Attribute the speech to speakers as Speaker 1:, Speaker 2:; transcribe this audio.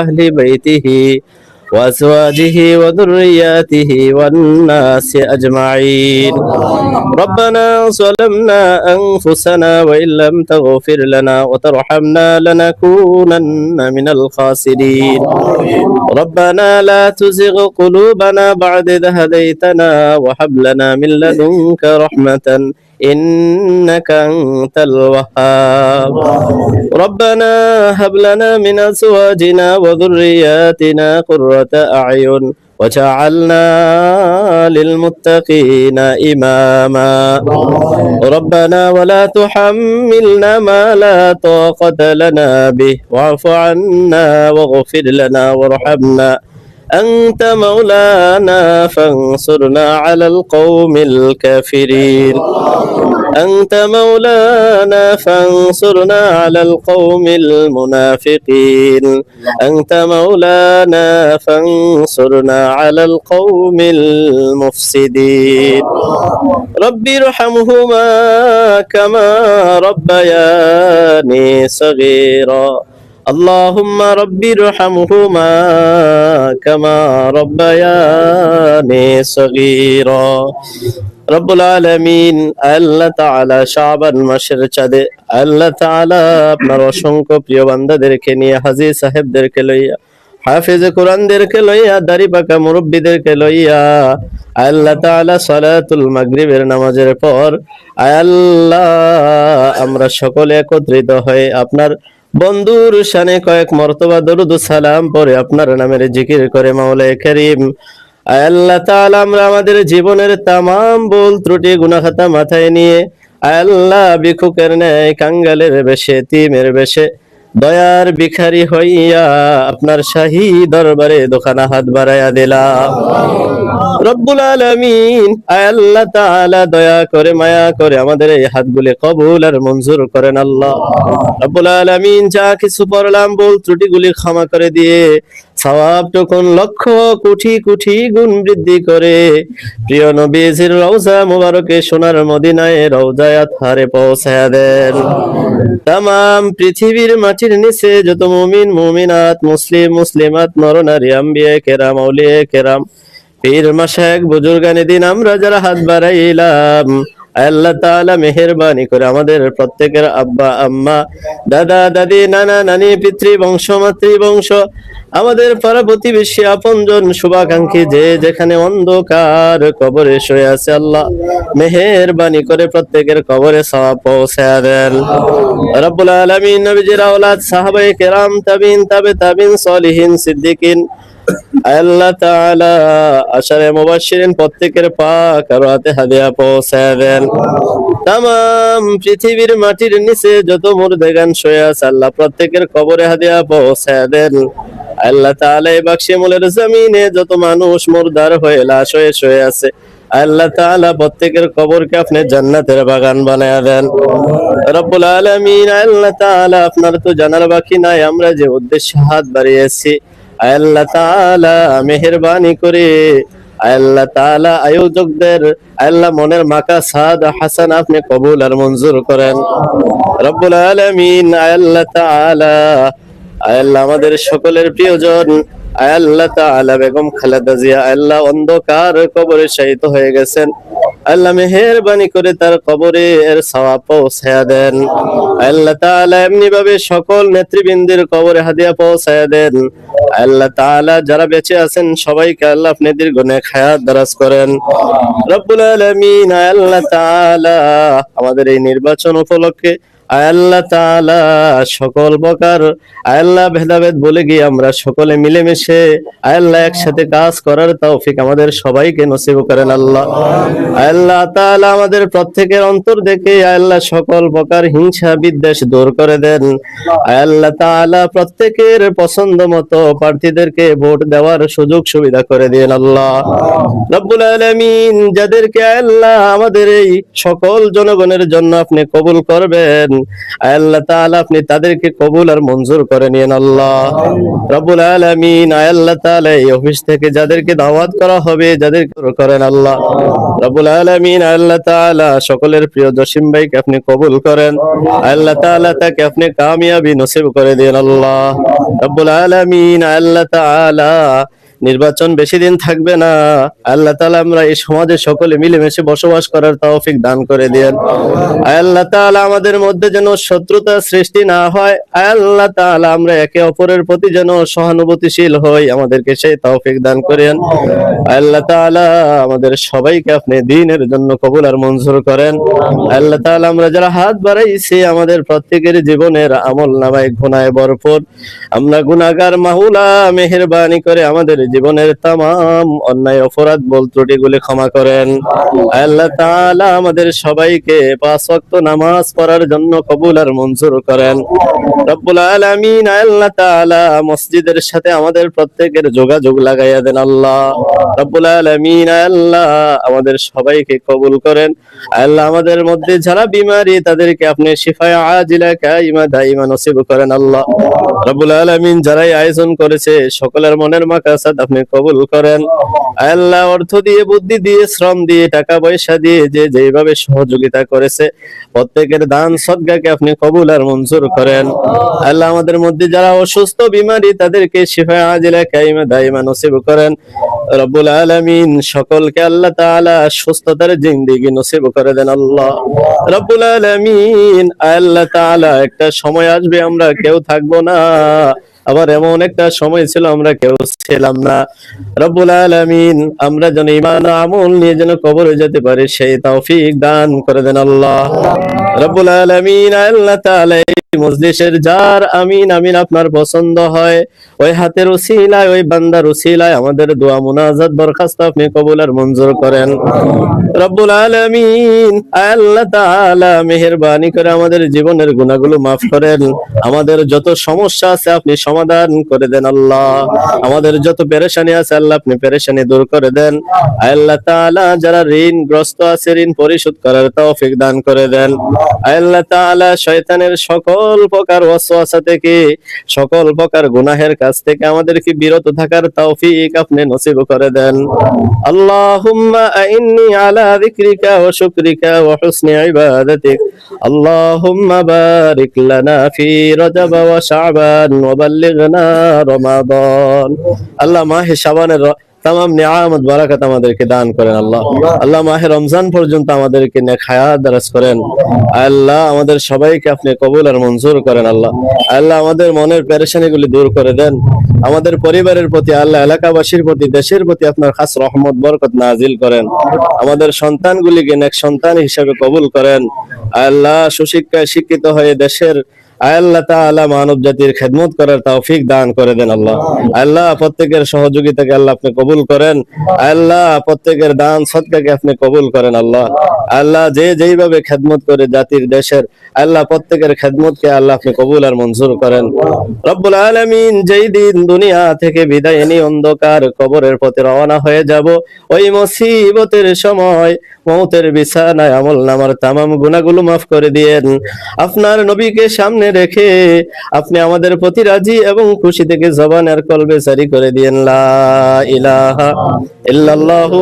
Speaker 1: أهل بيته وأزواجه وذرياته والناس أجمعين. ربنا ظلمنا أنفسنا وإن لم تغفر لنا وترحمنا لنكونن من الخاسرين. ربنا لا تزغ قلوبنا بعد إذ هديتنا وهب لنا من لدنك رحمة إنك أنت الوهاب. ربنا هب لنا من أزواجنا وذرياتنا قرة أعين وجعلنا للمتقين إماما. ربنا ولا تحملنا ما لا طاقة لنا به. واعف عنا واغفر لنا وارحمنا. أنت مولانا فانصرنا على القوم الكافرين. أنت مولانا فانصرنا على القوم المنافقين. أنت مولانا فانصرنا على القوم المفسدين. رب ارحمهما كما ربياني صغيرا. اللهم رب ارحمهما كما ربياني صغيرا রব্বুল আলমিন আল্লাহ তাআলা শাবান মাসের চাঁদে আল্লাহ তাআলা আপনার অসংখ্য প্রিয় বান্দাদেরকে নিয়ে হাজি সাহেবদেরকে লইয়া হাফেজ কোরআনদেরকে লইয়া দাড়ি পাকা মুরব্বীদেরকে লইয়া আল্লাহ তাআলা সালাতুল মাগরিবের নামাজের পর আল্লাহ আমরা সকলে একত্রিত হয়ে আপনার বন্ধুর শানে কয়েক মর্তবা দরুদ সালাম পরে আপনার নামের জিকির করে মাওলায়ে করিম। আল্লাহ তাআলা, আমরা আমাদের জীবনের তামাম ভুল ত্রুটি গুনাখাতা মাথায় নিয়ে আল্লাহ ভিক্ষুকের ন্যায় কাঙ্গালের বেশে, তিমের বেশে, দয়ার ভিখারি হইয়া আপনার শাহী দরবারে দোকানা হাত বাড়াইয়া দিলাম। রব্বুল আলামিন। আল্লাহ তাআলা, দয়া করে, মায়া করে আমাদের এই হাতগুলি কবুল আর মঞ্জুর করেন আল্লাহ। রব্বুল আলামিন, যা কিছু পড়লাম বল ত্রুটিগুলি ক্ষমা করে দিয়ে সওয়াব টুকুন লক্ষ, কোটি কোটি গুণ বৃদ্ধি করে প্রিয় নবীজির রওজা মুবারকে সোনার মদিনায় রওজায় আতহারে পৌঁছায়া দেন। তামাম পৃথিবীর মাটির নিচে যত মুমিন, মুমিনাত, মুসলিম, মুসলিমাত, নরনারী আম্বিয়া কেরাম কেরাম পীর মাশায়েখ বুজুর্গানি দিন আমরা যারা হাত বাড়াইলাম। আল্লাহ তাআলা মেহেরবানি করে আমাদের প্রত্যেকের আব্বা, আম্মা, দাদা, দাদি, নানা, নানি, পিতৃ, বংশ, মাতৃ, বংশ, আমাদের পাড়া প্রতিবেশী, আপনজন, শুভাকাঙ্ক্ষী, যে যেখানে অন্ধকার কবরে শুয়ে আছে আল্লাহ, মেহেরবানি করে প্রত্যেকের কবরে সওয়াব পৌঁছায়া দেন। রব্বুল আলামিন নবীজির আওলাদ, সাহাবায়ে কেরাম, তাবিন, তাবে তাবিন, সলিহিন, সিদ্দিকিন আল্লাহ তাআলা আশারে মুবাশশিরিন প্রত্যেকের পাক হাদিয়া তামাম পৃথিবীর মাটির নিচে যত মুর্দেগান শুয়ে আছে, আল্লাহ প্রত্যেকের কবরে হাদিয়া আল্লাহ তাআলা এই জমিনে যত মানুষ মুর্দার হয়ে লাশ হয়ে শুয়ে আছে, আল্লাহ তাআলা প্রত্যেকের কবরকে আপনি জান্নাতের বাগান বানায়া দেন। রব্বুল আলামিন, আল্লাহ তাআলা আপনার তো জানার বাকি নাই, আমরা যে উদ্দেশ্যে হাত বাড়িয়েছি আল্লাহ তাআলা মেহেরবানি করে, আল্লাহ তাআলা আয়োজকদের, আল্লাহ মনের মাকা সাদ হাসান আপনি কবুল আর মঞ্জুর করেন। রব্বুল আলামিন, আল্লাহ তাআলা, আল্লাহ আমাদের সকলের প্রিয়জন, আল্লাহ তাআলা বেগম খালেদা জিয়া, আল্লাহ অন্ধকার কবরে শায়িত হয়ে গেছেন। আল্লাহ মেহেরবানি করে তার কবরে এর সওয়াব পৌঁছায়া দেন। আল্লাহ তাআলা এমনি ভাবে সকল নেতৃবৃন্দের কবরে হাদিয়া পৌঁছায়া দেন। আল্লাহ তাআলা যারা বেঁচে আছেন, সবাইকে আল্লাহ আপনি দীর্ঘ নেক হায়াত দারাজ করেন। রব্বুল আলামিন, আল্লাহ তাআলা আমাদের এই নির্বাচন উপলক্ষে আল্লাহ তাআলা সকল প্রকার, আল্লাহ ভেদাভেদ বলে গিয়ে আমরা সকলে মিলেমিশে আল্লাহ একসাথে কাজ করার তৌফিক আমাদের সবাইকে নসিব করেন আল্লাহ। আল্লাহ তাআলা আমাদের প্রত্যেকের অন্তর দেখে আল্লাহ সকল প্রকার হিংসা বিদ্বেষ দূর করে দেন। আল্লাহ তাআলা প্রত্যেকের পছন্দ মতো প্রার্থীদেরকে ভোট দেওয়ার সুযোগ সুবিধা করে দিন আল্লাহ। রব্বুল আলামিন, যাদেরকে আল্লাহ আমাদের এই সকল জনগণের জন্য আপনি কবুল করবেন। আল্লাহ তাআলা আপনি তাদেরকে কবুল আর মঞ্জুর করে আল্লাহ। আলামিন আল্লাহ তাআলা এই অফিস থেকে যাদেরকে দাওয়াত করা হবে করেন, আল্লাহ। রব্বুল আলামিন আল্লাহ তাআলা সকলের প্রিয় জসিম ভাইকে আপনি কবুল করেন আল্লাহ তাআলা তাকে আপনি কামিয়াবি নসিব করে দেন আল্লাহ। রব্বুল আলামিন আল্লাহ তাআলা নির্বাচন বেশি দিন থাকবে না। আল্লাহ তাআলা আমরা এই সমাজে সকলে মিলেমিশে বসবাস করার তৌফিক দান করে দেন আল্লাহ তাআলা আমাদের মধ্যে যেন শত্রুতা সৃষ্টি না হয়, আল্লাহ তাআলা আমরা একে অপরের প্রতি যেন সহানুভূতিশীল হই, আমাদেরকে সেই তৌফিক দান করেন। আল্লাহ তাআলা আমাদের সবাইকে আপনি দিনের জন্য কবুল আর মঞ্জুর করেন। আল্লাহ তাআলা আমরা যারা হাত বাড়াইছি, আমাদের প্রত্যেকের জীবনের আমল নামায় গুনায় ভরপুর। আমরা গুনাগার মাহুলা মেহেরবানি করে আমাদের জীবনের তামাম অন্যায় অপরাধ বল ত্রুটিগুলি ক্ষমা করেন। আল্লাহ তাআলা আমাদের সবাইকে পাঁচ ওয়াক্ত নামাজ পড়ার জন্য কবুল আর মঞ্জুর করেন। আলামিন আল্লাহ তাআলা মসজিদের সাথে আমাদের প্রত্যেকের যোগাযোগ লাগাইয়া দেন আল্লাহ। রব্বুল আলামিন আল্লাহ আমাদের সবাইকে কবুল করেন। আল্লাহ আমাদের মধ্যে যারা বিমারি তাদেরকে আপনি শিফায়ে আজিলা কাইমা দাইমা নসিব করেন আল্লাহ। রব্বুল আলামিন যারাই আয়োজন করেছে, সকলের মনের মাকাসাদ আপনি কবুল করেন। আল্লাহ অর্থ দিয়ে, বুদ্ধি দিয়ে, শ্রম দিয়ে, টাকা পয়সা দিয়ে যে যেভাবে সহযোগিতা করেছে, প্রত্যেকের দান সদগাকে আপনি কবুল আর মঞ্জুর করেন। আল্লাহ আমাদের মধ্যে যারা অসুস্থ, বিমারি, তাদেরকে শিফা আজিলা কাইমা দাইমা নসিব করেন। রব্বুল আলামিন সকলকে আল্লাহ তাআলা সুস্থতার জিন্দেগি নসিব করে দেন আল্লাহ। রব্বুল আলামিন, আল্লাহ তাআলা একটা সময় আসবে, আমরা কেউ থাকব না। আবার এমন একটা সময় ছিল, আমরা কেউ ছিলাম না। রব্বুল আলামিন, আমরা যেন ইমান আমল নিয়ে যেন কবরে যেতে পারি, সেই তৌফিক দান করে দেন আল্লাহ। রব্বুল আলামিন, আল্লাহ তাআলা মজলিসের যার আমিন আমিন আপনার পছন্দ হয়। ওই হাতের ওই বান্দার আমাদের দোয়া মুনাজাত দরখাস্ত আপনি কবুল আর মঞ্জুর করেন। রব্বুল আল্লাহ করে আমাদের জীবনের গুনাহগুলো মাফ করেন। আমাদের যত সমস্যা আছে আপনি সমাধান করে দেন আল্লাহ। আমাদের যত পেরেশানি আছে আল্লাহ আপনি পেরেশানি দূর করে দেন। আল্লাহ তাআলা যারা ঋণগ্রস্ত আছে, ঋণ পরিশোধ করার তৌফিক দান করে দেন। আল্লাহ তাআলা শয়তানের সকল প্রকার ওয়াসওয়াসা থেকে, সকল প্রকার গুনাহের কাছ থেকে আমাদেরকে বিরত থাকার তৌফিক আপনি নসিব করে দেন। আল্লাহুম্মা আলা যিকরিকা ওয়া শুকরিকা ওয়া হুসনি ইবাদাতিক। আল্লাহুম্মা বারিক লানা ফি রজব ওয়া শাবান ওয়া বাল্লিগনা রমাদান। আল্লাহ মাহে শাবানের তামাম নিয়ামত বারাকাত আমাদেরকে দান করেন আল্লাহ। আল্লাহ। মাহে রমজান পর্যন্ত আমাদেরকে হায়াত দারাজ করেন। আল্লাহ আমাদের সবাইকে আপনি কবুল আর মঞ্জুর করেন আল্লাহ। আল্লাহ আমাদের মনের পেরেশানিগুলি দূর করে দেন। আমাদের পরিবারের প্রতি আল্লাহ এলাকাবাসীর প্রতি দেশের প্রতি আপনার খাস রহমত বরকত নাজিল করেন। আমাদের সন্তানগুলিকে নেক সন্তান হিসেবে কবুল করেন। আল্লাহ সুশিক্ষায় শিক্ষিত হয়ে দেশের আল্লাহ তাআলা মানব জাতির খেদমত করার তৌফিক দান করে দেন আল্লাহ। আল্লাহ প্রত্যেকের সহযোগিতাকে আল্লাহ আপনি কবুল করেন। আল্লাহ প্রত্যেকের দান আপনি কবুল করেন আল্লাহ। আল্লাহ যে যেইভাবে খেদমত করে জাতির দেশের আল্লাহ প্রত্যেকের খেদমতকে আল্লাহ আপনি কবুল আর মঞ্জুর করেন। রব্বুল আলামিন যেই দিন দুনিয়া থেকে বিদায় নিয়ে অন্ধকার কবরের পথে রওনা হয়ে যাব ওই মুসিবতের সময় মৌতের বিছানায় আমল নামার তামাম গুনাহগুলো মাফ করে দিয়েন। আপনার নবীকে সামনে রেখে আপনি আমাদের প্রতি রাজি এবং খুশি থেকে জবান আর কলবে সারি করে দিয়েন, লা ইলাহা ইল্লাল্লাহু